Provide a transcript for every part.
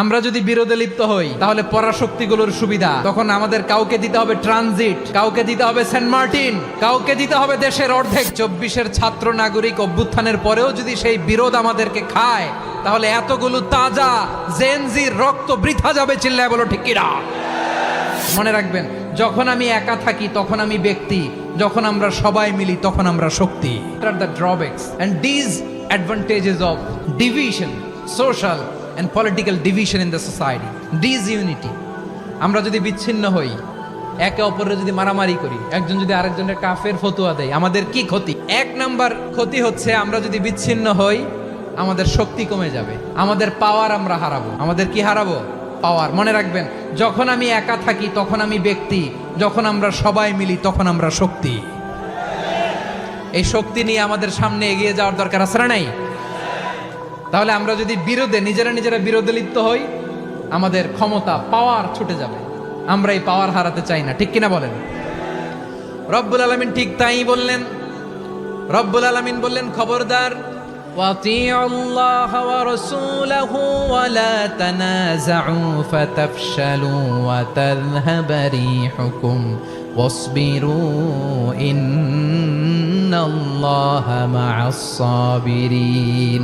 আমরা যদি বিরোধে লিপ্ত হই, তাহলে পরাশক্তিগুলোর সুবিধা। তখন আমাদের কাউকে দিতে হবে ট্রানজিট, কাউকে দিতে হবে সেন্ট মার্টিন, কাউকে দিতে হবে দেশের অর্ধেক। চব্বিশের ছাত্র নাগরিক অভ্যুত্থানের পরেও যদি সেই বিরোধ আমাদেরকে খায়, তাহলে এতগুলো তাজা জেনজির রক্ত বৃথা যাবে চিল্লায় বলো, ঠিক কিনা? মনে রাখবেন, যখন আমি একা থাকি, তখন আমি ব্যক্তি। যখন আমরা সবাই মিলি, তখন আমরা শক্তি। The drawbacks and disadvantages of division social and political division in the society disunity আমরা যদি বিচ্ছিন্ন হই, একে অপরের যদি মারামারি করি, একজন যদি আরেকজনের কাফের ফতুয়া দেয়, আমাদের কি ক্ষতি? এক নাম্বার ক্ষতি হচ্ছে আমরা যদি বিচ্ছিন্ন হই, আমাদের শক্তি কমে যাবে, আমাদের পাওয়ার আমরা হারাবো। আমাদের কি হারাবো? পাওয়ার মনে রাখবেন, যখন আমি একা থাকি, তখন আমি ব্যক্তি, যখন আমরা সবাই মিলি, তখন আমরা শক্তি। এই শক্তি নিয়ে আমাদের সামনে এগিয়ে যাওয়ার দরকার আছে না নাই? তাহলে আমরা যদি বিরোধে নিজেরা নিজেরা বিরোধে লিপ্ত হই আমাদের ক্ষমতা পাওয়ার ছুটে যাবে আমরা এই পাওয়ার হারাতে চাই না ঠিক কিনা বলেন রব্বুল আলমিন ঠিক তাই বললেন রব্বুল আলমিন বললেন খবরদার وَأَطِيعُوا اللَّهَ وَرَسُولَهُ وَلَا تَنَازَعُوا فَتَفْشَلُوا وَتَذْهَبَ رِيحُكُمْ وَاصْبِرُوا إِنَّ اللَّهَ مَعَ الصَّابِرِينَ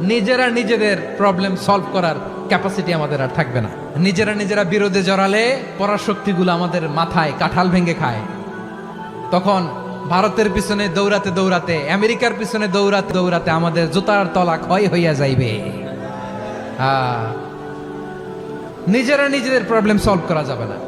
নিজেরা নিজেদের প্রবলেম সলভ করার ক্যাপাসিটি আমাদের আর থাকবে না। নিজেরা নিজেরা বিরোধে জড়ালে পরাশক্তিগুলো আমাদের মাথায় কাঁঠাল ভেঙে খায়। তখন ভারতের পিছনে দৌড়াতে দৌড়াতে, আমেরিকার পিছনে দৌড়াতে দৌড়াতে আমাদের জুতার তলা ক্ষয় হইয়া যাইবে। নিজেরা নিজেদের প্রবলেম সলভ করা যাবে না।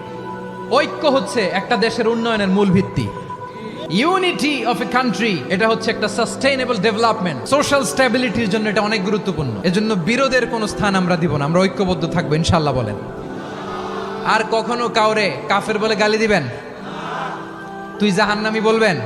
ঐক্য হচ্ছে একটা দেশের উন্নয়নের মূল ভিত্তি। ইউনিটি অফ এ কান্ট্রি এটা হচ্ছে একটা সাস্টেইনেবল ডেভেলপমেন্ট সোশ্যাল স্টেবিলিটির জন্য এটা অনেক গুরুত্বপূর্ণ। এজন্য বিরোধের কোনো স্থান আমরা দিব না, আমরা ঐক্যবদ্ধ থাকব ইনশাল্লাহ বলেন। আর কখনো কাউরে কাফের বলে গালি দিবেন? তুই জাহান্নামি বলবেন?